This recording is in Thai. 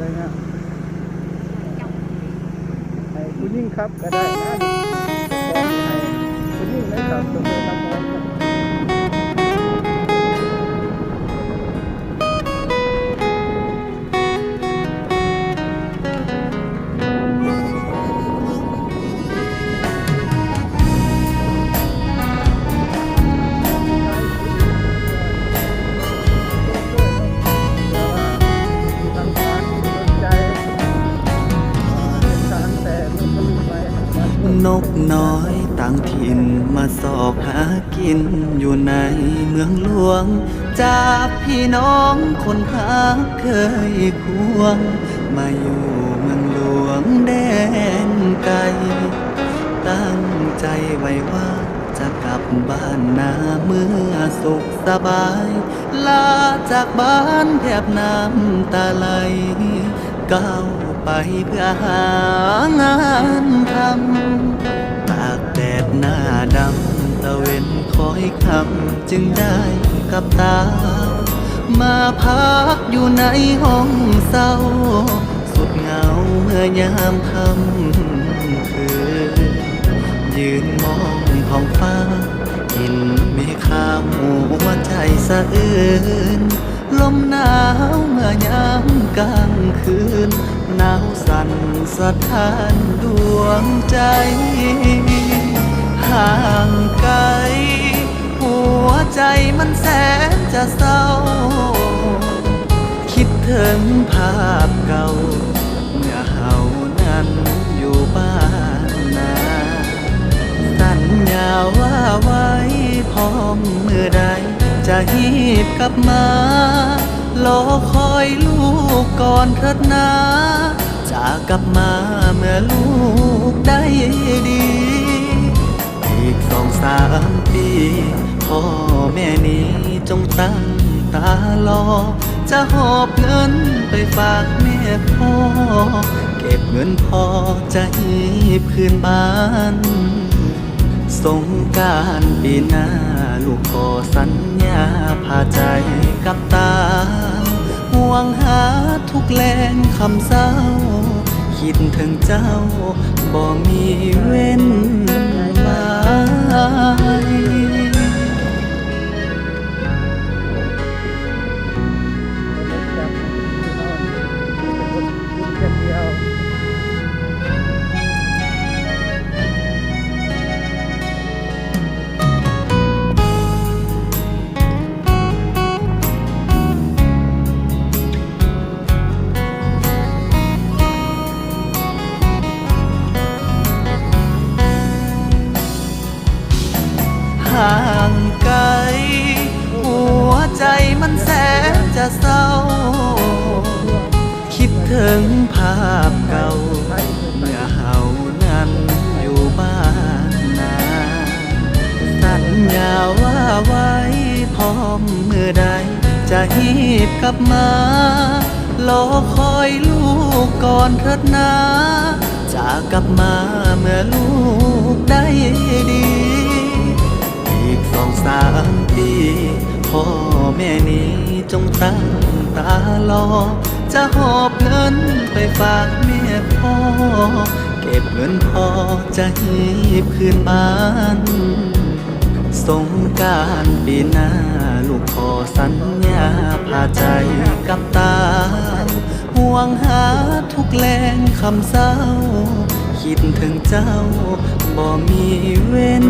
สวยงามให้คุณยิ่งครับก็ได้นะคุณยิ่งนะครับตัวเองทำไว้ครับ นกน้อยต่างถิ่นมาสอกหากินอยู่ในเมืองหลวง จากพี่น้องคนหาเคยควง มาอยู่เมืองหลวงแดนไกล ตั้งใจไว้ว่าจะกลับบ้านนาเมื่อสุขสบาย ลาจากบ้านแทบน้ำตาไหลก้าว ไปเพื่อหางานทำตากแดดหน้าดำตะเวนคอยคำจึงได้กับตา มาพักอยู่ในห้องเศร้า สุดเหงาเมื่อยามค่ำคืนยืนมองท้องฟ้าเห็นเมฆขาวหัวใจสะอื้นลมหนาวเมื่อยามกลางคืน หนาวสั่นสะท้านดวงใจ ห่างไกล หัวใจมันแสนจะเศร้า คิดถึงภาพเก่า เมื่อเฮานั้นอยู่บ้านนาสัญญาว่าไว้พร้อมเมื่อใดจะหีบกลับมา รอคอยลูกก่อนเถิดนาจากกลับมาเมื่อลูกได้ดี อีกสองสามปีพ่อแม่นี้จงตั้งตารอ จะหอบเงินไปฝากแม่พ่อ เก็บเงินพอจะหีบคืนบ้าน สงการปีหน้า ลูกขอสัญญาพาใจกับตา ห่วงหาทุกแรงคำเศร้า คิดถึงเจ้าบ่มีเว้น งไกล หัวใจมันแสนจะเศร้า คิดถึงภาพเก่า เมื่อเฮานั้นอยู่บ้านนา สัญญาว่าไว้พร้อมเมื่อใด จะหีบกลับมารอคอยลูกก่อนเถิดนาจากกลับมาเมื่อลูก แม่นี้จงตั้งตารอ จะหอบเงินไปฝากแม่พ่อ เก็บเงินพอจะหีบคืนบ้านสงการปีหน้าลูกขอสัญญาพาใจกับตา ห่วงหาทุกแรงคำเศร้า คิดถึงเจ้าบ่มีเว้น